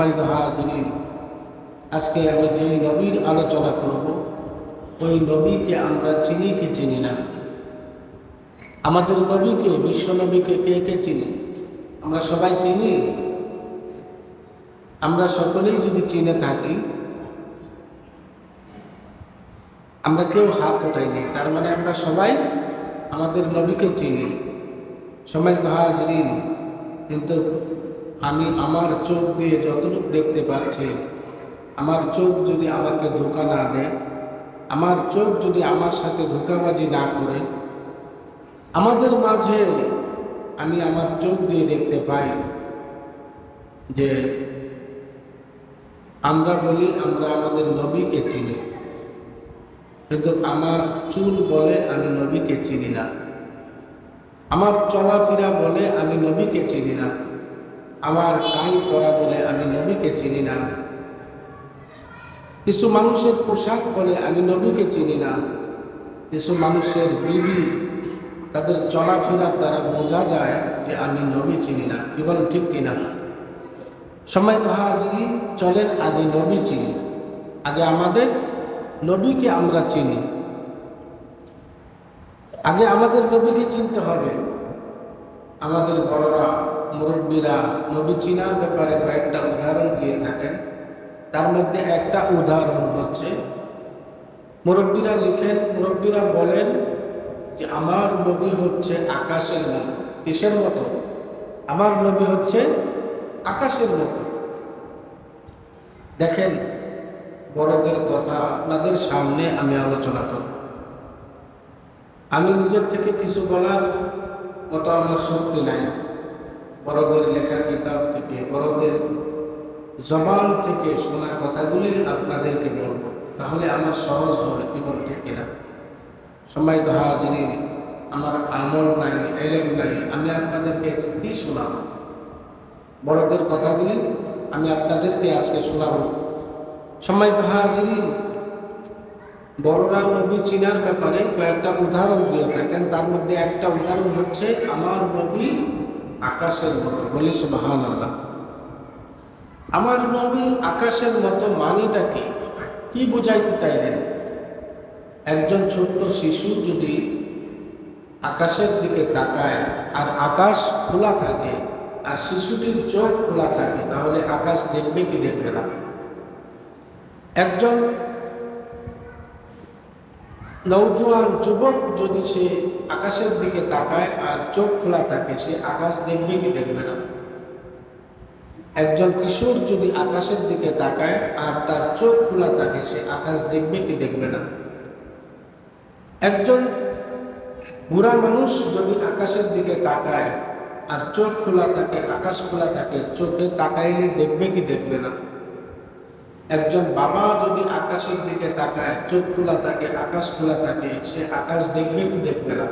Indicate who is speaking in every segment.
Speaker 1: সম্মানিত হাজিরিন, আজকে আমি যেই নবীর আলোচনা করব, ওই নবীকে আমরা চিনি কি চিনি না? আমাদের নবীকে, বিশ্ব নবীকে কে কে চিনি? আমরা সবাই চিনি? আমরা সকলেই যদি চিনে থাকি, আমরা কেউ হাত ওঠাইনি, তার মানে আমরা সবাই আমাদের নবীকে চিনি। সম্মানিত হাজরিন, কিন্তু আমি আমার চোখ দিয়ে যতটুকু দেখতে পাচ্ছি, আমার চোখ যদি আমাকে ধোকা না দেয়, আমার চোখ যদি আমার সাথে ধোকাবাজি না করে, আমাদের মাঝে আমি আমার চোখ দিয়ে দেখতে পাই যে আমরা বলি আমরা আমাদের নবীকে চিনি। কিন্তু আমার চুল বলে আমি নবীকে চিনি না। আমার চলাফেরা বলে আমি নবীকে চিনি না। আমার কাই পরা বলে আমি নবীকে চিনি না। কিছু মানুষের পোশাক বলে আমি নবীকে চিনি না। কিছু মানুষের বিবি, তাদের চলাফেরার দ্বারা বোঝা যায় যে আমি নবী চিনি না। কি ঠিক কিনা সময় তো হাজরি, চলেন আগে নবী চিনি। আগে আমাদের নবীকে আমরা চিনি। আগে আমাদের নবীকে চিনতে হবে। আমাদের বড়রা, মুরব্বীরা, নবী চিনার ব্যাপারে কয়েকটা উদাহরণ দিয়ে থাকেন। তার মধ্যে একটা উদাহরণ হচ্ছে, মুরব্বীরা লিখেন, মুরব্বীরা বলেন যে, আমার নবী হচ্ছে আকাশের মতো, কিসের মতো? আমার নবী হচ্ছে আকাশের মতো। দেখেন, বড়দের কথা আপনাদের সামনে আমি আলোচনা করব। আমি নিজের থেকে কিছু বলার মতো আমার শক্তি নাই। বড়দের লেখা কিতাব থেকে, বড়দের জবান থেকে শোনা কথাগুলি আপনাদেরকে বলব। তাহলে আমার সহজ হবে, কি বলতে কিনা? সম্মানিত হাজির আমার আমল নাই, এলেম নাই, আমি আপনাদেরকে কি শোনাব? বড়দের কথাগুলি আমি আপনাদেরকে আজকে শোনাবো। সম্মানিত হাজির বড়রা নবী চিনার ব্যাপারে কয়েকটা উদাহরণ দিয়ে থাকেন। তার মধ্যে একটা উদাহরণ হচ্ছে, আমার নবী আকাশের মতো। বলি সুবাহান আল্লাহ আমার নবী আকাশের মতো মানিটা কি? কি বুঝাইতে চাইলেন? একজন ছোট্ট শিশু যদি আকাশের দিকে তাকায় আর আকাশ খোলা থাকে আর শিশুটির চোখ খোলা থাকে, তাহলে আকাশ দেখবে কি দেখবে না? একজন নৌজোয়ান যুবক যদি সে আকাশের দিকে তাকায় আর চোখ খোলা থাকে, সে আকাশ দেখবে কি দেখবে না? একজন কিশোর যদি আকাশের দিকে তাকায় আর তার চোখ খোলা থাকে, সে আকাশ দেখবে কি দেখবে না? একজন বুড়া মানুষ যদি আকাশের দিকে তাকায় আর চোখ খোলা থাকে, আকাশ খোলা থাকে, চোখে তাকাইলে দেখবে কি দেখবে না? একজন বাবা যদি আকাশের দিকে তাকায়, চোখ খোলা থাকে, আকাশ খোলা থাকে, সে আকাশ দেখবে কি দেখবে না?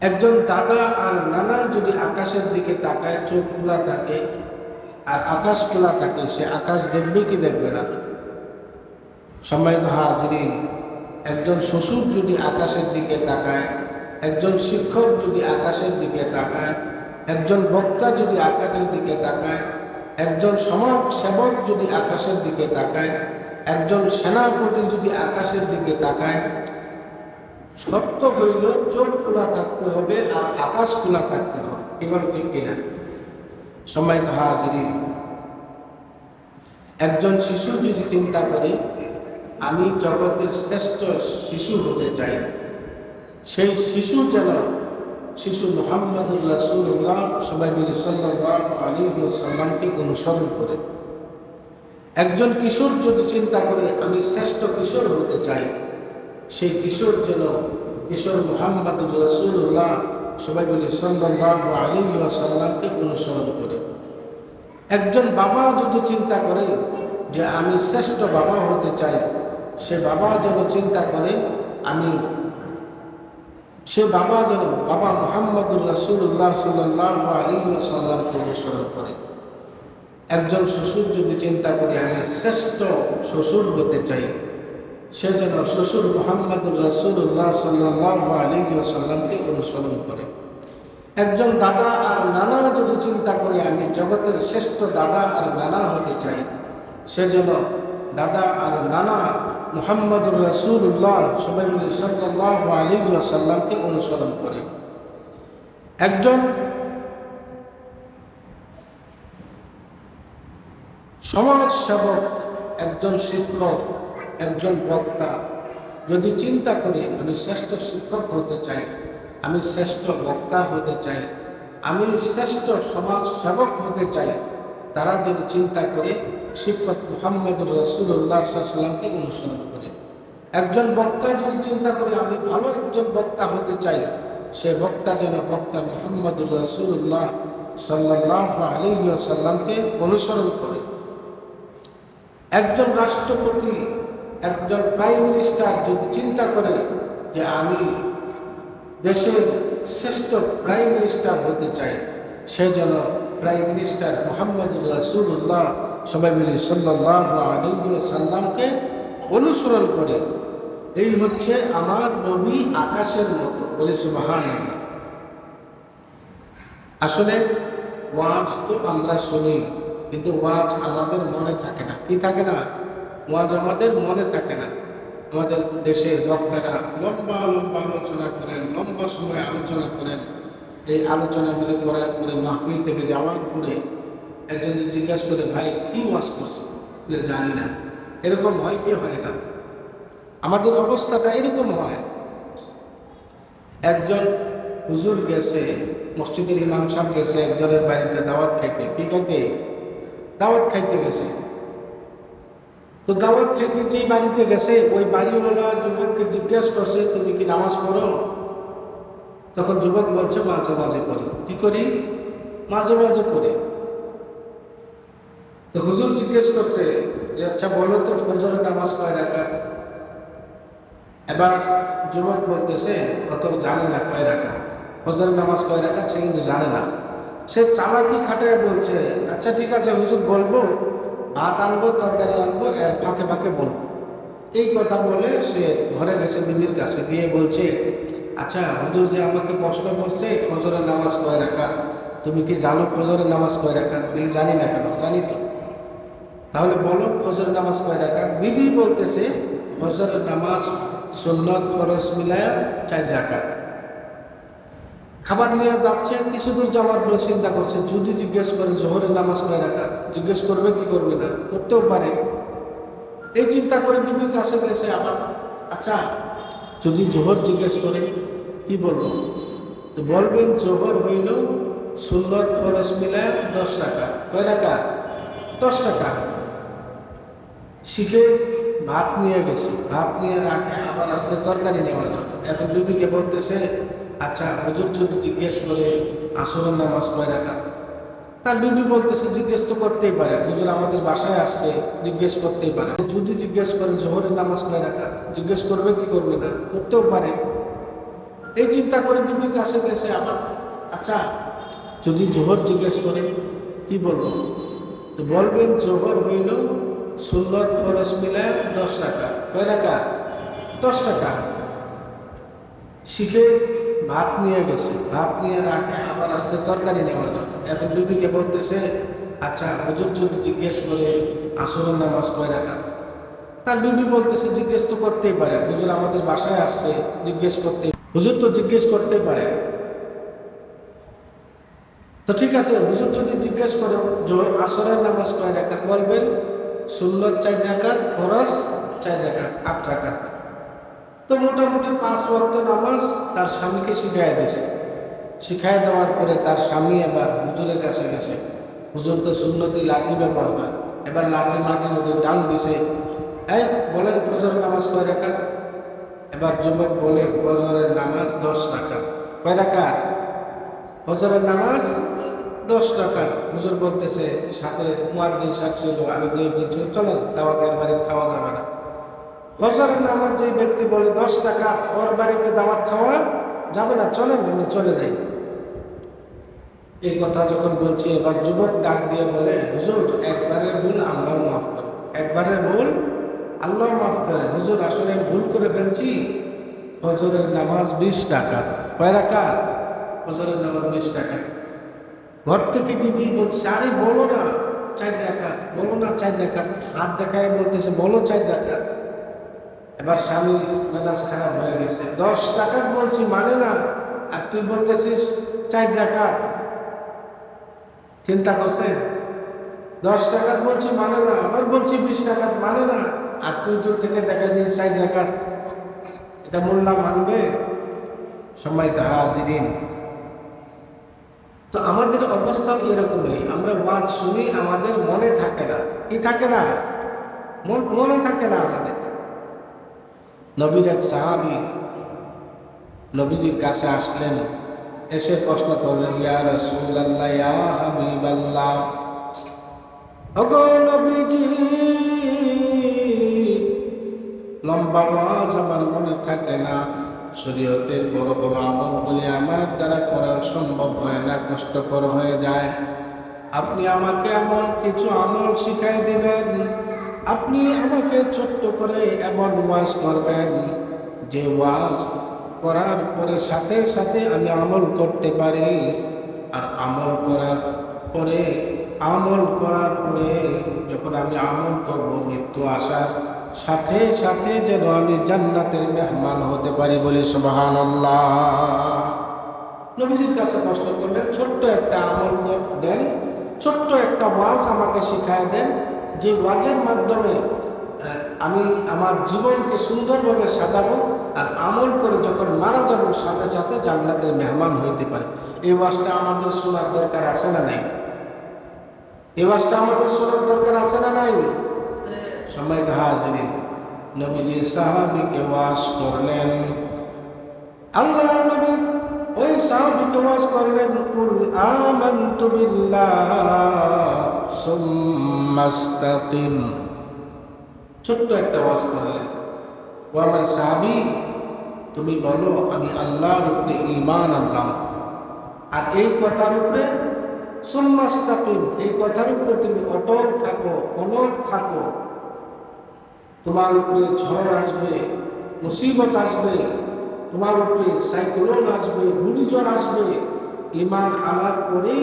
Speaker 1: একজন দাদা আর নানা যদি আকাশের দিকে তাকায়, চোখ খোলা থাকে আর আকাশ খোলা থাকে, সে আকাশ দেখবে কি দেখবে না? সম্মানিত হাজরিন, একজন শ্বশুর যদি আকাশের দিকে তাকায়, একজন শিক্ষক যদি আকাশের দিকে তাকায়, একজন বক্তা যদি আকাশের দিকে তাকায় একজন সমাজ সেবক যদি আকাশের দিকে তাকায়, একজন সেনাপতি যদি আকাশের দিকে তাকায়, সত্য হইল চোখ খোলা থাকতে হবে আর আকাশ খোলা থাকতে হবে। এবং ঠিক কিনা? সম্মানিত হাজিরি একজন শিশু যদি চিন্তা করে, আমি জগতের শ্রেষ্ঠ শিশু হতে চাই, সেই শিশু যেন শিশু মোহাম্মদুল্লাহ সুল্লাহ সবাই মিলে সাল্লাহ আলী সাল্লামকে অনুসরণ করে। একজন কিশোর যদি চিন্তা করে, আমি শ্রেষ্ঠ কিশোর হতে চাই সেই কিশোর যেন কিশোর মোহাম্মদুর রসুল্লাহ সবাই বলি সাল্লাহ আলী সাল্লামকে অনুসরণ করে। একজন বাবা যদি চিন্তা করে যে, আমি শ্রেষ্ঠ বাবা হতে চাই সে বাবা যেন চিন্তা করে, আমি সে বাবা যেন বাবা মোহাম্মদুর রসুল্লাহ সাল্লাহ আলী সাল্লামকে অনুসরণ করে। একজন শ্বশুর যদি চিন্তা করে, আমি শ্রেষ্ঠ শ্বশুর হতে চাই, সে যেন শ্বশুর মোহাম্মদুর রসুল্লাহ সাল্লাহ আলী সাল্লামকে অনুসরণ করে। একজন দাদা আর নানা যদি চিন্তা করে, আমি জগতের শ্রেষ্ঠ দাদা আর নানা হতে চাই সেজন্য দাদা আর নানা মোহাম্মদুর রসুল্লাহ সবাই বলি সাল্লাহ আলী সাল্লামকে অনুসরণ করে। একজন সমাজ সেবক একজন শিক্ষক, একজন বক্তা, যদি চিন্তা করি, আমি শ্রেষ্ঠ শিক্ষক হতে চাই, আমি শ্রেষ্ঠ বক্তা হতে চাই, আমি শ্রেষ্ঠ সমাজ সেবক হতে চাই, তারা যদি চিন্তা করে শিক্ষক মোহাম্মদুর রসুল্লাহ সাল্লামকে অনুসরণ করে। একজন বক্তা যদি চিন্তা করে, আমি ভালো একজন বক্তা হতে চাই সে বক্তা যেন বক্তা মোহাম্মদুর রসুল্লাহ সাল্লাহ আলী সাল্লামকে অনুসরণ করে। একজন রাষ্ট্রপতি, একজন প্রাইম মিনিস্টার যদি চিন্তা করে যে, আমি দেশের শ্রেষ্ঠ প্রাইম মিনিস্টার হতে চাই সে যেন প্রাইম মিনিস্টার মোহাম্মদুর রাসুল্লাহ সবাই মিলে সাল্লাহ সাল্লামকে অনুসরণ করে। এই হচ্ছে আমার নবী আকাশের মতো। বলে সুবাহান আসলে ওয়াজ তো আমরা শুনি, কিন্তু ওয়াজ আমাদের মনে থাকে না। কি থাকে না? ওয়াজ আমাদের মনে থাকে না। আমাদের দেশের বক্তারা লম্বা লম্বা আলোচনা করেন, লম্বা সময় আলোচনা করেন। এই আলোচনাগুলি করার পরে মাহফিল থেকে যাওয়ার পরে একজন জিজ্ঞাসা করে, ভাই, কি ওয়াজ করছে? জানি না। এরকম হয় কি হয় না? আমাদের অবস্থাটা এরকম হয়। একজন হুজুর গেছে, মসজিদের ইমাম সাহেব গেছে, একজনের বাড়িতে দাওয়াত খাইতে। কি খাইতে? দাওয়াত খাইতে গেছে। তো দাওয়াত খাইতে যেই বাড়িতে গেছে, ওই বাড়িওয়ালা যুবককে জিজ্ঞেস করছে, তুমি কি নামাজ পড়ো? তখন যুবক বলছে, মাঝে মাঝে পড়ি। কি করি? মাঝে মাঝে পড়ি। তো হুজুর জিজ্ঞেস করছে যে আচ্ছা বলো তো ফজরের নামাজ কয় রাখা এবার যুবক বলতেছে কত জানে না কয় রাখা ফজরের নামাজ কয় রাখা সে কিন্তু জানে না। সে চালাকি খাটায় বলছে আচ্ছা ঠিক আছে, হুজুর, বলব। ভাত আনব, তরকারি আনব, এর ফাঁকে ফাঁকে বলব। এই কথা বলে সে ঘরে গেছে বিবির কাছে, গিয়ে বলছে আচ্ছা হুজুর যে আমাকে প্রশ্ন করছে, ফজরের নামাজ কয় রাখা তুমি কি জানো ফজরের নামাজ কয় রাখা বিল, জানি না কেন, জানি তো। তাহলে বলো ফজরের নামাজ কয় রাখা বিবি বলতেছে ফজরের নামাজ সুন্নত ফরস মিলায় চার রাখাত খাবার নিয়ে যাচ্ছে, কিছু দূর যাওয়ার পরে চিন্তা করছে, যদি জিজ্ঞেস করে জোহরের নামাজ কয় রাখা জিজ্ঞেস করবে কি করবে না? করতেও পারে। এই চিন্তা করে বিবির কাছে গেছে, আবার আচ্ছা যদি জোহর জিজ্ঞেস করে, কি বলব? তো বলবেন, জোহর হইল সুন্দর খরচ মিলায় দশ টাকা কয় টাকা দশ টাকা শিখে ভাত নিয়ে গেছে। ভাত নিয়ে রাখে আবার আসছে তরকারি নেওয়ার জন্য। এখন বিবিকে বলতেছে আচ্ছা হুজুর যদি জিজ্ঞেস করে আসরের নামাজ কয় রাখা তার বিবি বলতেছে, জিজ্ঞেস তো করতেই পারে। হুজুর আমাদের বাসায় আসছে, জিজ্ঞেস করতেই পারে। যদি জিজ্ঞেস করে জোহরের নামাজ কয় রাখা জিজ্ঞেস করবে কি করবে না? করতেও পারে। এই চিন্তা করে বিবির কাছে গেছে আবার। আচ্ছা যদি জোহর জিজ্ঞেস করে, কি বলব? তো বলবেন, জোহর হইল সুন্দর খরচ মিলে দশ টাকা। কয় টাকা? দশ টাকা। শিখে ভাত নিয়ে গেছে। ভাত নিয়ে রাখে, আবার আসছে তরকারি নেওয়ার জন্য। এখন বিবিকে বলতেছে আচ্ছা হুজুর যদি জিজ্ঞেস করে আসরের নামাজ কয় রাখা তার বিবি বলতেছে, জিজ্ঞেস তো করতেই পারে। হুজুর আমাদের বাসায় আসছে, জিজ্ঞেস করতে হুজুর তো জিজ্ঞেস করতেই পারে। তো ঠিক আছে, হুজুর যদি জিজ্ঞেস করে আসরের নামাজ কয় রাখাত বলবেন সুন্নত চার রাখাত ফরস চার রাখাত আট রাখাত তো মোটামুটি পাঁচ ওয়াক্ত নামাজ তার স্বামীকে শিখাই দিয়েছে শিখাই দেওয়ার পরে তার স্বামী এবার হুজুরের কাছে গেছে। হুজুর তো সুন্নতি লাঠি ব্যাপার না এবার লাঠি মাটির মধ্যে ডান দিছে। এই, বলেন ফজরের নামাজ কয় রাখা এবার যুবক বলে, ফজরের নামাজ দশ টাকা কয় রাখা ফজরের নামাজ দশ টাকা হুজুর বলতেছে, সাথে মুয়াজ্জিন সাহেব ছিল, আর দুই একজন ছিল, চলেন, দাওয়াতের বাড়ি খাওয়া যাবে না। ফজরের নামাজ যে ব্যক্তি বলে দশ টাকা ওর বাড়িতে দাওয়াত খাওয়া যাবে না, চলেন, আমরা চলে যাই। এই কথা যখন বলছি, এবার যুবক ডাক দিয়ে বলে, হুজুর, একবারের ভুল আল্লাহ মাফ করে, একবারের ভুল আল্লাহ মাফ করে, হুজুর, আসলে ভুল করে ফেলছি। ফজরের নামাজ বিশ টাকা কয় রাকাত? ফজরের নামাজ বিশ টাকা ঘর থেকে বিবি বলছে, আরে বলো না, চার রাখাত বলো না চার রাখাত হাত দেখায় বলতেছে, বলো চার রাখাত এবার স্বামী মেজাজ খারাপ হয়ে গেছে। দশ টাকাত বলছি মানে না, আর তুই বলতেছিস চার রাখাত চিন্তা করছেন? দশ টাকাত বলছি মানে না, আবার বলছি বিশ টাকাত মানে না, আর তুই দূর থেকে দেখা দিস চার টাকাত এটা মোল্লা মানবে? সময় তাহা হাজিরিন তো আমাদের অবস্থা এরকমই। আমরা ওয়াজ শুনি, আমাদের মনে থাকে না। কি থাকে না? মন- থাকে না আমাদের। নবীর এক সাহাবি নবীজির কাছে আসলেন, এসে প্রশ্ন করলেন, ইয়া রাসূলুল্লাহ, ইয়া হাবিবাল্লাহ। ওগো নবীজি, লম্বা ওয়াজ আমার মনে থাকে না। শরীয়তের বড় বড় আমলগুলি আমার দ্বারা করা সম্ভব হয় না, কষ্টকর হয়ে যায়। আপনি আমাকে এমন কিছু আমল শিখাই দিবেন, আপনি আমাকে ছোট্ট করে এমন ওয়াজ করবেন। যে ওয়াজ করার পরে সাথে সাথে আমি আমল করতে পারি, আর আমল করার পরে, আমল করার পরে যখন আমি আমল করব, মৃত্যু আসার সাথে সাথে যেন আমি জান্নাতের মেহমান হতে পারি বলে সুবাহান নবীজির কাছে প্রশ্ন করলেন, ছোট্ট একটা আমল দেন, ছোট্ট একটা ওয়াজ আমাকে শিখায় দেন, যে ওয়াজের মাধ্যমে আমি আমার জীবনকে সুন্দরভাবে সাজাবো আর আমল করে যখন মারা যাব, সাথে সাথে জান্নাতের মেহমান হইতে পারে। এই ওয়াজটা আমাদের শোনার দরকার আছে না নাই? এই ওয়াজটা আমাদের শোনার দরকার আছে না নাই? সময় হাজিরিন, নবীজি সাহাবিকে ওয়াজ করলেন। আল্লাহর নবী ওই সাহাবিকে ওয়াজ করলেন, কুল আমানতু বিল্লাহ সুম্মাস্তাকিম ছোট্ট একটা ওয়াজ করলেন। ও আমার সাহাবি, তুমি বলো, আমি আল্লাহর উপরে ঈমান আনলাম। আর এই কথার উপরে সুম্মাস্তাকিম এই কথার উপরে তুমি অটল থাকো অনড় থাকো। তোমার উপরে ঝড় আসবে, মুসিবত আসবে, তোমার উপরে সাইক্লোন আসবে, ঘূর্ণিঝড় আসবে ইমান আনার পরেই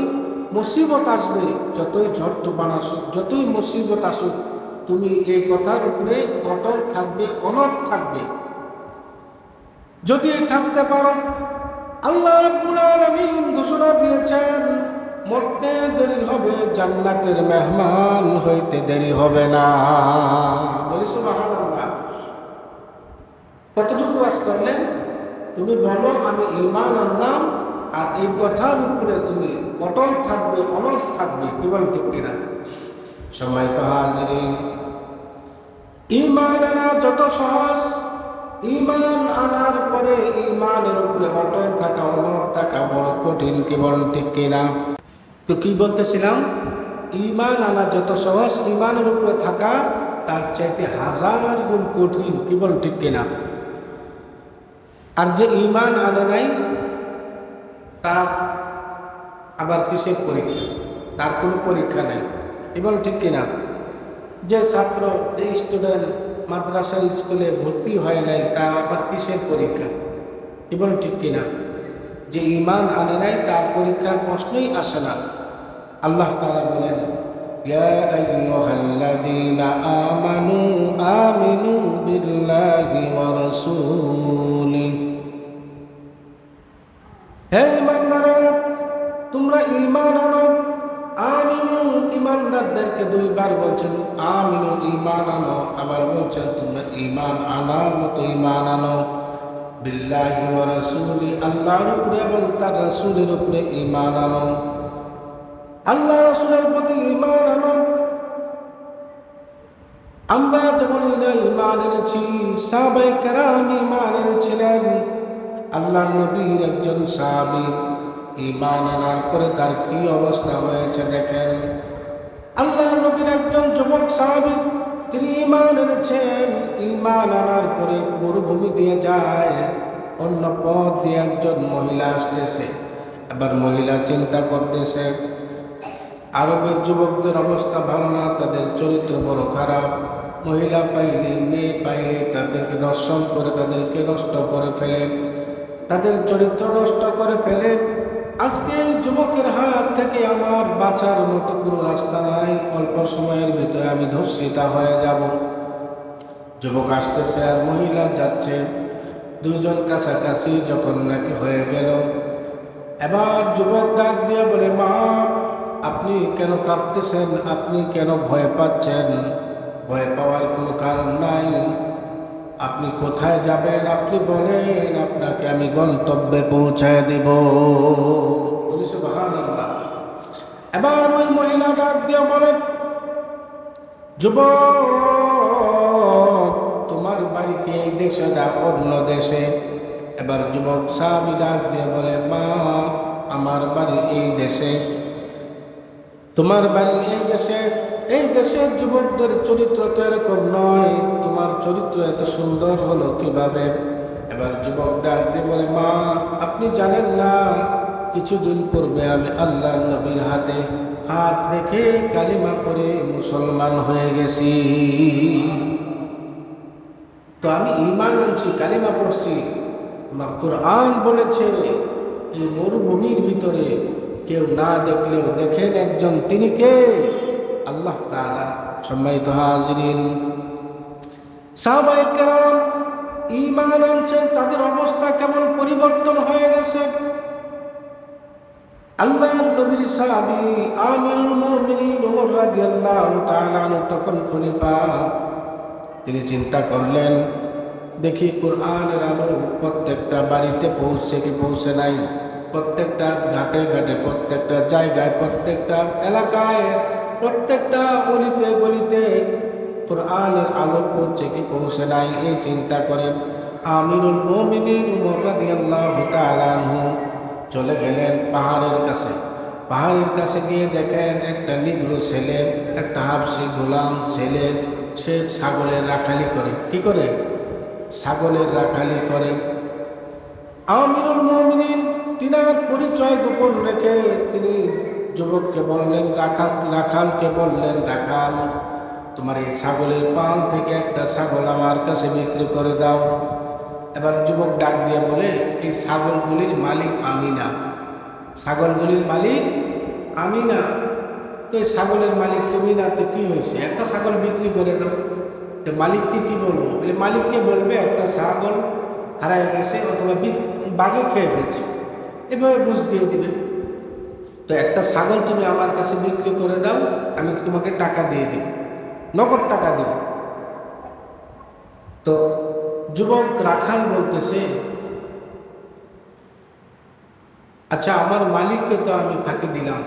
Speaker 1: মুসিবত আসবে। যতই ঝড় তুফান আসুক, যতই মুসিবত আসুক, তুমি এই কথার উপরে অটল থাকবে, অনট থাকবে। যদি থাকতে পারো, আল্লাহ ঘোষণা দিয়েছেন মরতে দেরি হবে, জান্নাতের মেহমান হইতে দেরি হবে না। বলি সুবহানাল্লাহ, কতটুকু আজ করলেন? তুমি বলো, আমি ইমান আনলাম, আর এই কথার উপরে তুমি অটল থাকবে অনল থাকবে কেবল ঠিক কিনা? সময় তো হাজরিন ইমান আনা যত সহজ ইমান আনার পরে ইমানের উপরে অটল থাকা অনর থাকা বড় কঠিন, কেবল ঠিক কিনা? তো কি বলতেছিলাম? ইমান আনা যত সহজ ইমানের উপরে থাকা তার চাইতে হাজার গুণ কঠিন। কেবল ঠিক কিনা? আর যে ইমান আনে নাই, তার আবার কিসের পরীক্ষা? তার কোনো পরীক্ষা নাই। এবং ঠিক কিনা? যে ছাত্র, যে স্টুডেন্ট মাদ্রাসা স্কুলে ভর্তি হয় নাই, তার আবার কিসের পরীক্ষা? এবং ঠিক কিনা? যে ইমান আনে নাই, তার পরীক্ষার প্রশ্নই আসে না। আল্লাহ তাআলা বলেন يا أيها الذين آمنوا آمنوا بالله ورسوله হে ইমানদারেরা তোমরা ইমান আনো আমিনু ইমানদারদেরকে দুইবার বলছেন আমিনু ইমান আনো আবার বলছেন তোমরা ইমান আনার মতো ইমান আনো বিল্লাহি ওয়া রাসূলি আল্লাহর উপরে এবং তার রাসূলের উপরে ইমান আনো আল্লাহ রসুলের প্রতি ইমান আনো। আমরা যেমন ইমান এনেছি, সাহাবায়ে কেরাম ইমান এনেছিলেন। আল্লাহ নবীর একজন সাহাবি ইমান আনার পরে তার কি অবস্থা হয়েছে দেখেন। আল্লাহ নবীর একজন যুবক সাহাবি, তিনি ইমান এনেছেন। ইমান আনার পরে মরুভূমি দিয়ে যায়, অন্য পথ দিয়ে একজন মহিলা আসতেছে। আবার মহিলা চিন্তা করতেছে আরবের যুবকদের অবস্থা ভালো না, তাদের চরিত্র বড় খারাপ। মহিলা পাইলে, মেয়ে পাইলে তাদেরকে দর্শন করে, তাদেরকে নষ্ট করে ফেলে। তাদের চরিত্র নষ্ট করে ফেলে। আজকে এই যুবকের হাত থেকে আমার বাঁচার মতো কোনো রাস্তা নাই। অল্প সময়ের ভিতরে আমি ধর্ষিতা হয়ে যাব। যুবক আসতেছে আর মহিলা যাচ্ছে। দুইজন কাছাকাছি যখন নাকি হয়ে গেল। এবার যুবক ডাক দিয়ে বলে, মা আপনি কেন কাঁপতেছেন? আপনি কেন ভয় পাচ্ছেন? ভয় পাওয়ার কোনো কারণ নাই। আপনি কোথায় যাবেন? আপনি বলেন, আপনাকে আমি গন্তব্যে পৌঁছায় দিব। এবার ওই মহিলা ডাক দিয়ে বলেন যুবক, তোমার বাড়ি কি এই দেশে না অন্য দেশে? এবার যুবক সাহাবি ডাক দিয়ে বলে, মা, আমার বাড়ি এই দেশে। তোমার বাড়ি এই দেশে, এই দেশের যুবকদের চরিত্র তো এরকম নয়। তোমার চরিত্র এত সুন্দর হলো কীভাবে? এবার যুবক ডাক দিয়ে বলে, মা, আপনি জানেন না, কিছুদিন পূর্বে আমি আল্লাহ নবীর হাতে হাত রেখে কালিমা পরে মুসলমান হয়ে গেছি। তো আমি ইমান আনছি, কালিমা পড়ছি। আমার কোরআন বলেছে, এই মরুভূমির ভিতরে কেউ না দেখলেও দেখেন একজন, তিনি কে? আল্লাহ সম্মানিত হাজিরিন ঈমান আনছেন, তাদের অবস্থা কেমন পরিবর্তন হয়ে গেছে? আল্লাহর নবীর সাহাবী আমিরুল মুমিনিন ওমর রাদিয়াল্লাহু তাআলা তখন খলিফা। তিনি চিন্তা করলেন, দেখি কোরআনের আলো প্রত্যেকটা বাড়িতে পৌঁছে কি পৌঁছে নাই। প্রত্যেকটা ঘাটে ঘাটে, প্রত্যেকটা জায়গায়, প্রত্যেকটা এলাকায়, প্রত্যেকটা গলিতে গলিতে কোরআনের আলো পৌঁছে কি পৌঁছে নাই এই চিন্তা করে আমিরুল মোমিনিন উমর রাদিয়াল্লাহু তাআলা চলে গেলেন পাহাড়ের কাছে। পাহাড়ের কাছে গিয়ে দেখেন একটা নিগ্রো ছেলে, একটা হাফসি গোলাম ছেলে, সে ছাগলের রাখালি করে। কি করে? ছাগলের রাখালি করে। আমিরুল মোমিনিন তিনার পরিচয় গোপন রেখে তিনি যুবককে বললেন, রাখাল, রাখালকে বললেন, রাখাল, তোমার এই ছাগলের পাল থেকে একটা ছাগল আমার কাছে বিক্রি করে দাও। এবার যুবক ডাক দিয়ে বলে, এই ছাগলগুলির মালিক আমি না। ছাগলগুলির মালিক আমি না। তো এই ছাগলের মালিক তুমি না, তো কী হয়েছে? একটা ছাগল বিক্রি করে দাও। তো মালিককে কি বলব? বলে, মালিককে বলবে, একটা ছাগল হারায় গেছে অথবা বাঘে খেয়ে ফেলছে। এভাবে বুঝ দিয়ে দিবে তো একটা ছাগল তুমি আমার কাছে বিক্রি করে দাও, আমি তোমাকে টাকা দিয়ে দিব। নগদ টাকা দিব। তো যুবক রাখাল বলতেছে আচ্ছা আমার মালিককে তো আমি ফাঁকি দিলাম।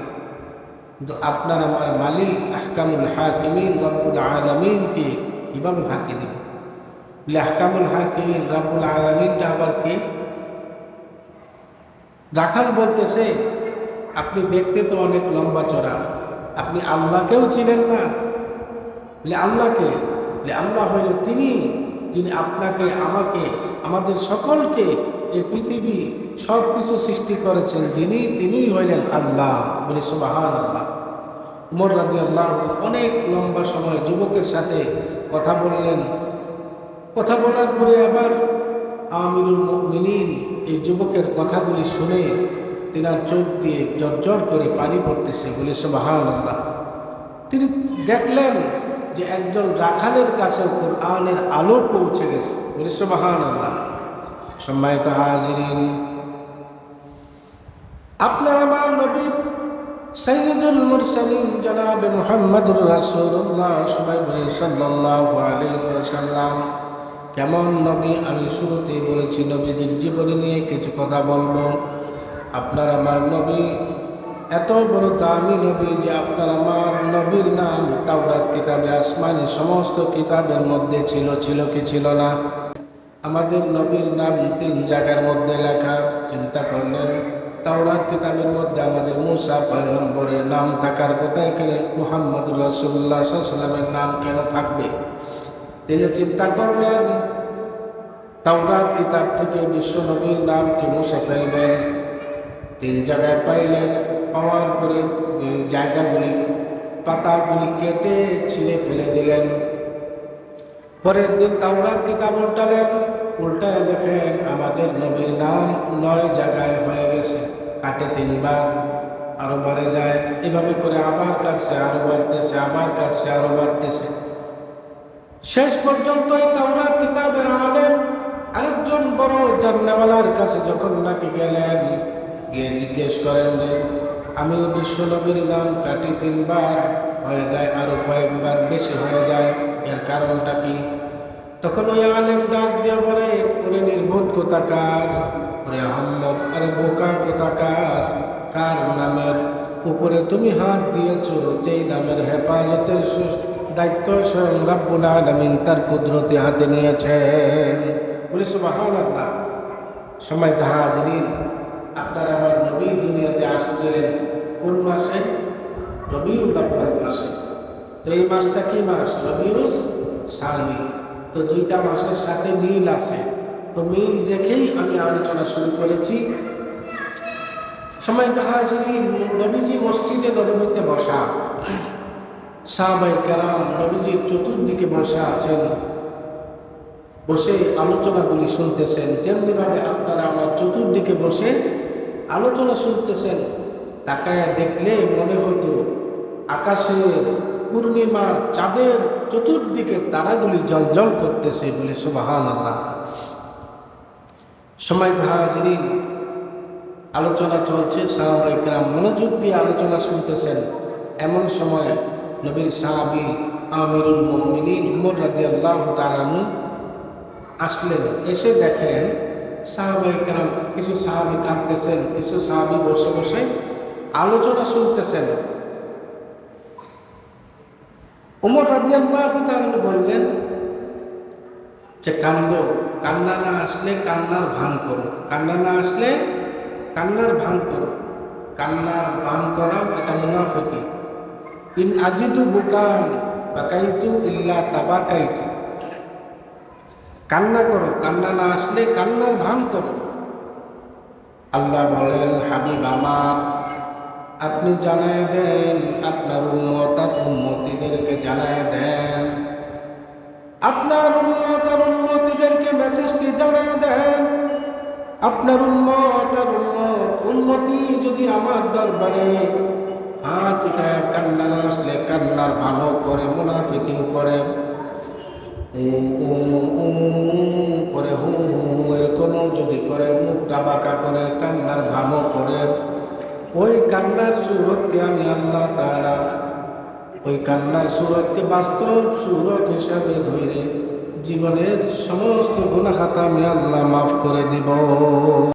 Speaker 1: কিন্তু আপনার আমার মালিক আহকামুল হাকিমিন রব্বুল আলমিনকে কীভাবে ফাঁকি দিব? বলে, আহকামুল হাকিমিন রব্বুল আলমিনটা আবার কি? রাখাল বলতেছে, আপনি দেখতে তো অনেক লম্বা চড়া। আপনি আল্লাহকেও চিনেন না। বলে, আল্লাহকে? বলে, আল্লাহ হইল তিনি, যিনি আপনাকে, আমাকে, আমাদের সকলকে এই পৃথিবী সব কিছু সৃষ্টি করেছেন। যিনি তিনিই হইলেন আল্লাহ। বলে সুবাহান আল্লাহ উমর রাজি আল্লাহ অনেক লম্বা সময় যুবকের সাথে কথা বললেন। কথা বলার পরে আবার আমিরুল মুমিনিন এই যুবকের কথাগুলি শুনে তিনার চোখ দিয়ে জর্জর করে পানি পড়তেছে বলে সুবাহান আল্লাহ তিনি দেখলেন যে একজন রাখালের কাছে কোরআনের আলো পৌঁছে গেছে বলে সুবাহান আল্লাহ সম্মানিত হাজিরিন, আপনার আমার নবী সৈয়দুল মুরসালিন জনাবে মোহাম্মদুর রাসূলুল্লাহ, সবাই বলে সাল্লাল্লাহু আলাইহি ওয়াসাল্লাম। কেমন নবী? আমি শুরুতেই বলেছি, নবীজির জীবনী নিয়ে কিছু কথা বলব। আপনার আমার নবী, এত বড় দামি নবী যে আপনার আমার নবীর নাম তাওরাত কিতাবে, আসমানি সমস্ত কিতাবের মধ্যে ছিল ছিল কি ছিল না? আমাদের নবীর নাম তিন জায়গার মধ্যে লেখা, চিন্তা করলেন তাওরাত কিতাবের মধ্যে আমাদের মুসা পয়গম্বরের নাম থাকার কোথায় কেন মোহাম্মদ রসুল্লাহ সাল্লামের নাম কেন থাকবে? তিনি চিন্তা করলেন, তাওরাত কিতাব থেকে বিশ্ব নবীর নামকে মুছে ফেলবেন। তিন জায়গায় পাইলেন পাওয়ার পরে জায়গাগুলি, পাতাগুলি কেটে ছিঁড়ে ফেলে দিলেন। পরের দিন তাওরাত কিতাব উল্টালেন, উল্টায় দেখেন আমাদের নবীর নাম নয় জায়গায় হয়ে গেছে, কাটে তিনবার, আরও বাড়ে যায়। এভাবে করে আবার কাটছে, আরও বাড়তেছে, আবার কাটছে, আরও বাড়তেছে। শেষ পর্যন্ত এই তাওরাত কিতাবের আলেম আরেকজন বড় জান্নাওয়ালার কাছে যখন নাকি গেলেন, গিয়ে জিজ্ঞেস করেন যে, আমি বিশ্বনবীর নাম কাটি তিনবার, হয়ে যায় আরও কয়েকবার বেশি হয়ে যায়, এর কারণটা কি? তখন ওই আলেম ডাক দিয়ে বলে, ওরে নির্বোধ কোথাকার, ওরে আহম্মদ আরে বোকা কোথাকার, কার নামের উপরে তুমি হাত দিয়েছ, যেই নামের হেফাজতের দায়িত্ব স্বয়ং রাব্বুল আলামিন তার কুদরতি হাতে নিয়েছেন। বলে, সুবহানাল্লাহ। সময় হাজরিন। আপনার আমার নবী দুনিয়াতে আসছিলেন কোন মাসে? রবিউল আব্বাল মাসে। তো এই মাসটা কি মাস? রবিউস সানি। তো দুইটা মাসের সাথে মিল আছে। তো মিল রেখেই আমি আলোচনা শুরু করেছি। সময় হাজিরিন, নবীজি মসজিদে নবমীতে বসা। সাহাবাই কেরাম নবীজির চতুর্দিকে বসে আছেন। বসে আলোচনাগুলি শুনতেছেন। যেমনিভাবে আপনারা আমার চতুর্দিকে বসে আলোচনা শুনতেছেন, তাকায় দেখলে মনে হতো আকাশের পূর্ণিমার চাঁদের চতুর্দিকে তারাগুলি জলজল করতেছে বলে সুবাহান আল্লাহ সময় হাজিরিন, আলোচনা চলছে সাহাবাইকরাম মনোযোগ দিয়ে আলোচনা শুনতেছেন। এমন সময় নবীর সাহাবি আমিরুল মোমিনিন উমর রাজি আল্লাহ তালানু আসলেন, এসে দেখেন সাহাবাইকরাম কিছু সাহাবি কাঁদতেছেন, কিছু সাহাবি বসে বসে আলোচনা শুনতেছেন। উমর রাজি আল্লাহ তালানু বললেন, যে কান্দ কান্না না আসলে কান্নার ভান করো। কান্না না আসলে কান্নার ভান করো। কান্নার ভান করা এটা মুনাফিকি। ইন আজিদু বুকান বাকাইতু ইল্লা তাবাকাইতু কান্না করো, কান্না না আসলে কান্নার ভান করো। আল্লাহ বলেন, হাবিব আমার, আপনি জানায় দেন, আপনার উম্মত আর উন্মতিদেরকে জানায় দেন। আপনার উম্মত আর উম্মতিদেরকে মেসেজটি জানায় দেন। আপনার উম্মত আর উম্মত উন্মতি যদি আমার দরবারে হাত উঠায় কান্না আসলে কান্নার ভালো করে মুনাফিকিং করে। করে, হু এরকম যদি করে, মুখটা বাঁকা করে, কান্নার ভালো করে। ওই কান্নার সুরতকে আমি আল্লাহ তারা ওই কান্নার সুরতকে বাস্তব সুরত হিসাবে ধরে জীবনের সমস্ত গুণাখাতা আমি আল্লাহ মাফ করে দিব।